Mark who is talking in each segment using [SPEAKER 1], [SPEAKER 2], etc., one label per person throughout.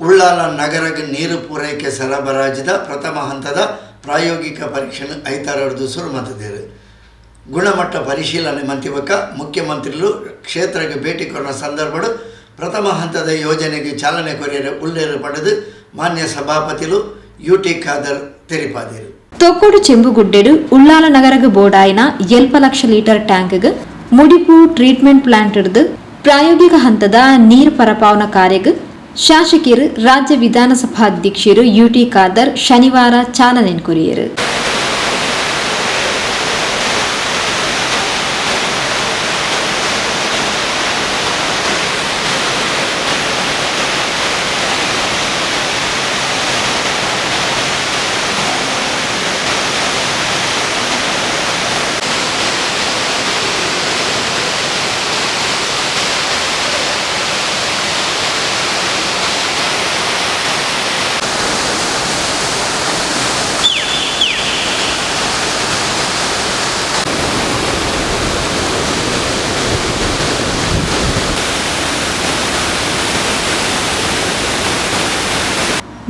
[SPEAKER 1] ಉಳ್ಳಾಲ ನಗರಕ್ಕೆ ನೀರು ಪೂರೈಕೆ ಸರಬರಾಜಿದ ಪ್ರಥಮ ಹಂತದ ಪ್ರಾಯೋಗಿಕ ಪರೀಕ್ಷೆ ಐತಾರರದು ಶುರು ಮತದೇರು ಗುಣಮಟ್ಟ ಪರಿಶೀಲನೆ ಮಂತಿವಕ ಮುಖ್ಯಮಂತ್ರಿಗಳು ಕ್ಷೇತ್ರಕ್ಕೆ ಭೇಟಿ ಕೊಡುವ ಸಂದರ್ಭಗಳು ಪ್ರಥಮ ಹಂತದ ಯೋಜನೆಗೆ ಚಾಲನೆ ಕೊರಿಯರ ಉಲ್ಲೇರು ಪಡೆದು ಮಾನ್ಯ ಸಭಾಪತಿಲು ಯು ಟಿ ಖಾದರ್ ತೆರಿಪಾದಿರು.
[SPEAKER 2] ತೊಕ್ಕೋಡು ಚೆಂಬುಗುಡ್ಡೆಡು ಉಳ್ಳಾಲ ನಗರಗ ಬೋಡಾಯಿನ ಎಲ್ಪ ಲಕ್ಷ ಲೀಟರ್ ಟ್ಯಾಂಕ್ಗೆ ಮುಡಿಪು ಟ್ರೀಟ್ಮೆಂಟ್ ಪ್ಲಾಂಟ್ ಹಿಡಿದು ಪ್ರಾಯೋಗಿಕ ಹಂತದ ನೀರು ಪರಪಾವನ ಶಾಸಕರು ರಾಜ್ಯ ವಿಧಾನಸಭಾಧ್ಯಕ್ಷರು ಯುಟಿ ಖಾದರ್ ಶನಿವಾರ ಚಾಲನೆ ಕೊರಿಯರು.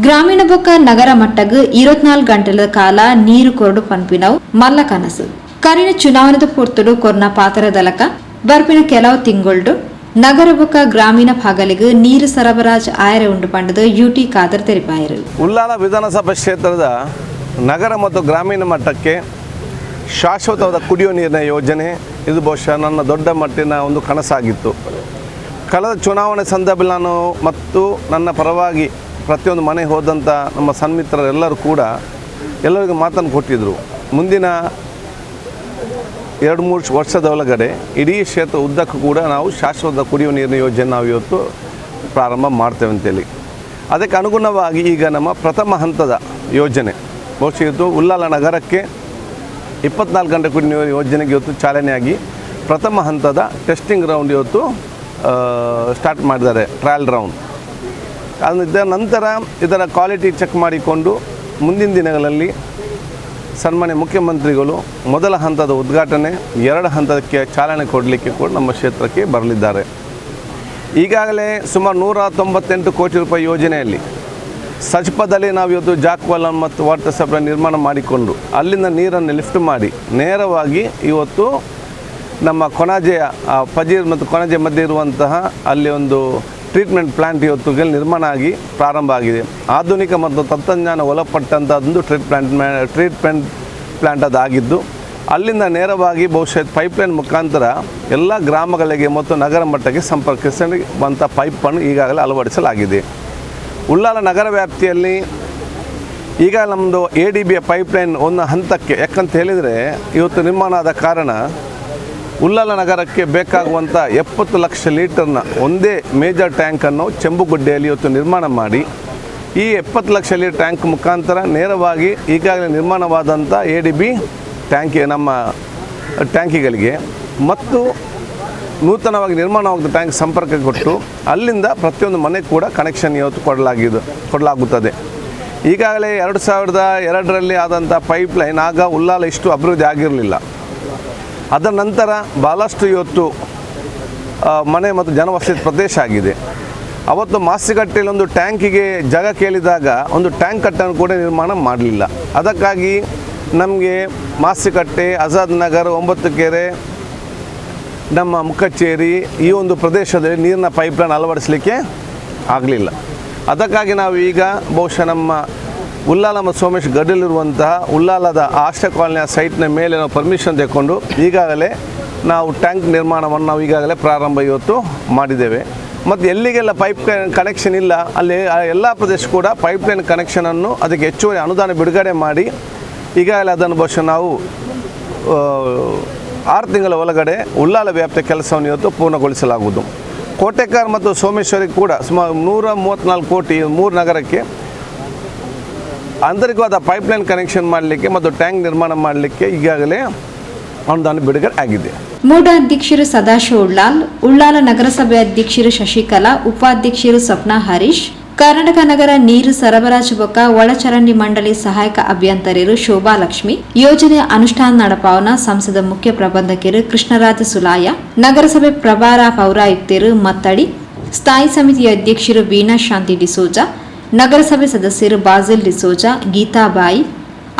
[SPEAKER 2] ಗ್ರಾಮೀಣ ಬೊಕ್ಕ ನಗರ ಮಟ್ಟಗ್ ಇರತ್ನಾಲ್ ಗಂಟೆಲ ಕಾಲ ನೀರು ಕೊರಡು ಪನ್ಪಿನವು ಮಲ್ಲ ಕನಸು. ಕರಿನ ಚುನಾವಣೆದ ಪೂರ್ತಡು ಕೊರ್ನ ಪಾತ್ರದಲಕ ಬರ್ಪಿನ ಕೆಲವು ತಿಂಗಳು ನಗರ ಬೊಕ್ಕ ಗ್ರಾಮೀಣ ಭಾಗಲಿಗೆ ನೀರು ಸರಬರಾಜು ಆಯರೆ ಉಂಡು ಪಂಡದು ಯುಟಿ ಖಾದರ್ ತೆರಿಪಾಯರು.
[SPEAKER 3] ಉಳ್ಳಾಲ ವಿಧಾನಸಭಾ ಕ್ಷೇತ್ರದ ನಗರ ಮತ್ತು ಗ್ರಾಮೀಣ ಮಟ್ಟಕ್ಕೆ ಶಾಶ್ವತವಾದ ಕುಡಿಯುವ ನೀರಿನ ಯೋಜನೆ, ಇದು ಬಹುಶಃ ನನ್ನ ದೊಡ್ಡ ಮಟ್ಟಿನ ಒಂದು ಕನಸಾಗಿತ್ತು. ಕಳೆದ ಚುನಾವಣೆ ಸಂದರ್ಭದಲ್ಲಿ ನಾನು ಮತ್ತು ನನ್ನ ಪರವಾಗಿ ಪ್ರತಿಯೊಂದು ಮನೆಗೆ ಹೋದಂಥ ನಮ್ಮ ಸನ್ಮಿತ್ರರೆಲ್ಲರೂ ಕೂಡ ಎಲ್ಲರಿಗೂ ಮಾತನ್ನು ಕೊಟ್ಟಿದ್ದರು ಮುಂದಿನ ಎರಡು ಮೂರು ವರ್ಷದ ಒಳಗಡೆ ಇಡೀ ಕ್ಷೇತ್ರ ಉದ್ದಕ್ಕೂ ಕೂಡ ನಾವು ಶಾಶ್ವತ ಕುಡಿಯುವ ನೀರಿನ ಯೋಜನೆ ನಾವು ಇವತ್ತು ಪ್ರಾರಂಭ ಮಾಡ್ತೇವೆ ಅಂತೇಳಿ. ಅದಕ್ಕೆ ಅನುಗುಣವಾಗಿ ಈಗ ನಮ್ಮ ಪ್ರಥಮ ಹಂತದ ಯೋಜನೆ. ಬಹುಶಃ ಇವತ್ತು ಉಲ್ಲಾಲ ನಗರಕ್ಕೆ ಇಪ್ಪತ್ನಾಲ್ಕು ಗಂಟೆ ಕುಡಿಯುವ ನೀರು ಯೋಜನೆಗೆ ಇವತ್ತು ಚಾಲನೆಯಾಗಿ ಪ್ರಥಮ ಹಂತದ ಟೆಸ್ಟಿಂಗ್ ರೌಂಡ್ ಇವತ್ತು ಸ್ಟಾರ್ಟ್ ಮಾಡಿದ್ದಾರೆ ಟ್ರಯಲ್ ರೌಂಡ್ ಇದರ ನಂತರ ಇದರ ಕ್ವಾಲಿಟಿ ಚೆಕ್ ಮಾಡಿಕೊಂಡು ಮುಂದಿನ ದಿನಗಳಲ್ಲಿ ಸನ್ಮಾನ್ಯ ಮುಖ್ಯಮಂತ್ರಿಗಳು ಮೊದಲ ಹಂತದ ಉದ್ಘಾಟನೆ, ಎರಡು ಹಂತಕ್ಕೆ ಚಾಲನೆ ಕೊಡಲಿಕ್ಕೆ ಕೂಡ ನಮ್ಮ ಕ್ಷೇತ್ರಕ್ಕೆ ಬರಲಿದ್ದಾರೆ. ಈಗಾಗಲೇ ಸುಮಾರು ನೂರ ತೊಂಬತ್ತೆಂಟು ಕೋಟಿ ರೂಪಾಯಿ ಯೋಜನೆಯಲ್ಲಿ ಸಜ್ಪದಲ್ಲಿ ನಾವು ಇವತ್ತು ಜಾಕ್ವಾಲ ಮತ್ತು ವಾಟರ್ ಸಪ್ಲೈ ನಿರ್ಮಾಣ ಮಾಡಿಕೊಂಡು ಅಲ್ಲಿಂದ ನೀರನ್ನು ಲಿಫ್ಟ್ ಮಾಡಿ ನೇರವಾಗಿ ಇವತ್ತು ನಮ್ಮ ಕೊಣಾಜೆಯ, ಆ, ಫಜೀರ್ ಮತ್ತು ಕೊಣಾಜೆ ಮಧ್ಯೆ ಇರುವಂತಹ ಅಲ್ಲಿ ಒಂದು ಟ್ರೀಟ್ಮೆಂಟ್ ಪ್ಲಾಂಟ್ ಇವತ್ತು ನಿರ್ಮಾಣ ಆಗಿ ಪ್ರಾರಂಭ ಆಗಿದೆ. ಆಧುನಿಕ ಮತ್ತು ತಂತ್ರಜ್ಞಾನ ಒಳಪಟ್ಟಂಥ ಒಂದು ಟ್ರೀಟ್ ಪ್ಲಾಂಟ್ ಟ್ರೀಟ್ಮೆಂಟ್ ಪ್ಲಾಂಟ್ ಅದಾಗಿದ್ದು, ಅಲ್ಲಿಂದ ನೇರವಾಗಿ ಬಹುಶಃ ಪೈಪ್ಲೈನ್ ಮುಖಾಂತರ ಎಲ್ಲ ಗ್ರಾಮಗಳಿಗೆ ಮತ್ತು ನಗರ ಮಟ್ಟಕ್ಕೆ ಸಂಪರ್ಕಿಸುವಂಥ ಪೈಪನ್ನು ಈಗಾಗಲೇ ಅಳವಡಿಸಲಾಗಿದೆ. ಉಳ್ಳಾಲ ನಗರ ವ್ಯಾಪ್ತಿಯಲ್ಲಿ ಈಗ ನಮ್ಮದು ಎ ಡಿ ಬಿಯ ಪೈಪ್ಲೈನ್ ಒಂದು ಹಂತಕ್ಕೆ ಯಾಕಂತ ಹೇಳಿದರೆ, ಇವತ್ತು ನಿರ್ಮಾಣ ಆದ ಕಾರಣ ಉಳ್ಳಾಲ ನಗರಕ್ಕೆ ಬೇಕಾಗುವಂಥ ಎಪ್ಪತ್ತು ಲಕ್ಷ ಲೀಟರ್ನ ಒಂದೇ ಮೇಜರ್ ಟ್ಯಾಂಕನ್ನು ಚೆಂಬುಗುಡ್ಡೆಯಲ್ಲಿ ಇವತ್ತು ನಿರ್ಮಾಣ ಮಾಡಿ. ಈ ಎಪ್ಪತ್ತು ಲಕ್ಷ ಲೀಟರ್ ಟ್ಯಾಂಕ್ ಮುಖಾಂತರ ನೇರವಾಗಿ ಈಗಾಗಲೇ ನಿರ್ಮಾಣವಾದಂಥ ಎ ಡಿ ಬಿ ಟ್ಯಾಂಕಿ ನಮ್ಮ ಟ್ಯಾಂಕಿಗಳಿಗೆ ಮತ್ತು ನೂತನವಾಗಿ ನಿರ್ಮಾಣವಾದ ಟ್ಯಾಂಕ್ ಸಂಪರ್ಕ ಕೊಟ್ಟು ಅಲ್ಲಿಂದ ಪ್ರತಿಯೊಂದು ಮನೆ ಕೂಡ ಕನೆಕ್ಷನ್ ಇವತ್ತು ಕೊಡಲಾಗಿದೆ, ಕೊಡಲಾಗುತ್ತದೆ. ಈಗಾಗಲೇ ಎರಡು ಸಾವಿರದ ಎರಡರಲ್ಲಿ ಆದಂಥ ಪೈಪ್ಲೈನ್ ಆಗ ಉಲ್ಲಾಲ ಇಷ್ಟು ಅಭಿವೃದ್ಧಿ ಆಗಿರಲಿಲ್ಲ. ಅದರ ನಂತರ ಭಾಳಷ್ಟು ಇವತ್ತು ಮನೆ ಮತ್ತು ಜನವಸತಿ ಪ್ರದೇಶ ಆಗಿದೆ. ಅವತ್ತು ಮಾಸಿಗಟ್ಟೆಯಲ್ಲಿ ಒಂದು ಟ್ಯಾಂಕಿಗೆ ಜಾಗ ಕೇಳಿದಾಗ ಒಂದು ಟ್ಯಾಂಕ್ ಕಟ್ಟನ್ನು ಕೂಡ ನಿರ್ಮಾಣ ಮಾಡಲಿಲ್ಲ. ಅದಕ್ಕಾಗಿ ನಮಗೆ ಮಾಸಿಕಟ್ಟೆ, ಆಜಾದ್ ನಗರ್ ಒಂಬತ್ತು ಕೆರೆ ನಮ್ಮ ಮುಖಚೇರಿ ಈ ಒಂದು ಪ್ರದೇಶದಲ್ಲಿ ನೀರಿನ ಪೈಪ್ಲೈನ್ ಅಳವಡಿಸಲಿಕ್ಕೆ ಆಗಲಿಲ್ಲ. ಅದಕ್ಕಾಗಿ ನಾವು ಈಗ ಬಹುಶಃ ನಮ್ಮ ಉಲ್ಲಾಲ ಮತ್ತು ಸೋಮೇಶ್ ಗಡ್ಡಲಿರುವಂತಹ ಉಲ್ಲಾಲದ ಆಶ್ರಯ ಕಾಲನಿಯ ಸೈಟ್ನ ಮೇಲೆ ನಾವು ಪರ್ಮಿಷನ್ ತೆಕ್ಕೊಂಡು ಈಗಾಗಲೇ ನಾವು ಟ್ಯಾಂಕ್ ನಿರ್ಮಾಣವನ್ನು ನಾವು ಈಗಾಗಲೇ ಪ್ರಾರಂಭ ಇವತ್ತು ಮಾಡಿದ್ದೇವೆ. ಮತ್ತು ಎಲ್ಲಿಗೆಲ್ಲ ಪೈಪ್ ಕನೆಕ್ಷನ್ ಇಲ್ಲ, ಅಲ್ಲಿ ಎಲ್ಲ ಪ್ರದೇಶ ಕೂಡ ಪೈಪ್ಲೈನ್ ಕನೆಕ್ಷನನ್ನು ಅದಕ್ಕೆ ಹೆಚ್ಚುವರಿ ಅನುದಾನ ಬಿಡುಗಡೆ ಮಾಡಿ, ಈಗಾಗಲೇ ಅದನ್ನು ಬಹುಶಃ ನಾವು ಆರು ತಿಂಗಳ ಒಳಗಡೆ ಉಳ್ಳಾಲ ವ್ಯಾಪ್ತಿಯ ಕೆಲಸವನ್ನು ಇವತ್ತು ಪೂರ್ಣಗೊಳಿಸಲಾಗುವುದು. ಕೋಟೆಕಾರ್ ಮತ್ತು ಸೋಮೇಶ್ವರಿ ಕೂಡ ಸುಮಾರು ನೂರ ಮೂವತ್ತ್ನಾಲ್ಕು ಕೋಟಿ ಮೂರು ನಗರಕ್ಕೆ ಆಂತರಿಕವಾದ ಪೈಪ್ಲೈನ್ ಕನೆಕ್ಷನ್ ಮಾಡಲಿಕ್ಕೆ ಮತ್ತು ಟ್ಯಾಂಕ್ ನಿರ್ಮಾಣ ಮಾಡಲಿಕ್ಕೆ ಈಗಾಗಲೇ ಅನುದಾನ ಬಿಡುಗಡೆ ಆಗಿದೆ.
[SPEAKER 2] ಮೂಡ ಅಧ್ಯಕ್ಷರು ಸದಾಶಿವ ಉಳ್ಳಾಲ್, ಉಳ್ಳಾಲ ನಗರಸಭೆ ಅಧ್ಯಕ್ಷರು ಶಶಿಕಲಾ, ಉಪಾಧ್ಯಕ್ಷರು ಸ್ವಪ್ನ ಹರೀಶ್, ಕರ್ನಾಟಕ ನಗರ ನೀರು ಸರಬರಾಜು ಬೊಕ್ಕ ಒಳಚರಂಡಿ ಮಂಡಳಿ ಸಹಾಯಕ ಅಭಿಯಂತರರು ಶೋಭಾ ಲಕ್ಷ್ಮಿ ಯೋಜನೆ ಅನುಷ್ಠಾನ ನಡಪಾವನ ಸಂಸದ ಮುಖ್ಯ ಪ್ರಬಂಧಕರು ಕೃಷ್ಣರಾಜ ಸುಲಾಯ, ನಗರಸಭೆ ಪ್ರಭಾರ ಪೌರಾಯುಕ್ತರು ಮತ್ತಡಿ, ಸ್ಥಾಯಿ ಸಮಿತಿಯ ಅಧ್ಯಕ್ಷರು ವೀಣಾ ಶಾಂತಿ ಡಿಸೋಜಾ ನಗರಸಭೆ ಸದಸ್ಯರು ಬಾಜಿಲ್ ಡಿಸೋಜಾ ಗೀತಾಬಾಯಿ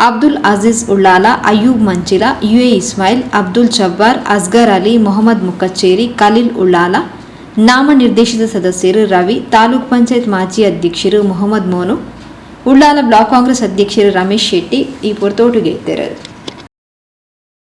[SPEAKER 2] ಅಬ್ದುಲ್ ಅಜೀಜ್ ಉಳ್ಳಾಲ ಅಯೂಬ್ ಮಂಚಿಲ, ಯುಎ ಇಸ್ಮಾಯಿಲ್, ಅಬ್ದುಲ್ ಜಬ್ಬಾರ್, ಅಸ್ಗರ್ ಅಲಿ, ಮೊಹಮ್ಮದ್ ಮುಕ್ಕಚ್ಚೇರಿ ಖಲೀಲ್ ಉಳ್ಳಾಲ, ನಾಮನಿರ್ದೇಶಿತ ಸದಸ್ಯರು ರವಿ, ತಾಲೂಕ್ ಪಂಚಾಯತ್ ಮಾಜಿ ಅಧ್ಯಕ್ಷರು ಮೊಹಮ್ಮದ್ ಮೋನು, ಉಳ್ಳಾಲ ಬ್ಲಾಕ್ ಕಾಂಗ್ರೆಸ್ ಅಧ್ಯಕ್ಷರು ರಮೇಶ್ ಶೆಟ್ಟಿ, ಈ ಪುರ್ತೋಟುಗೆ ಇದ್ದರು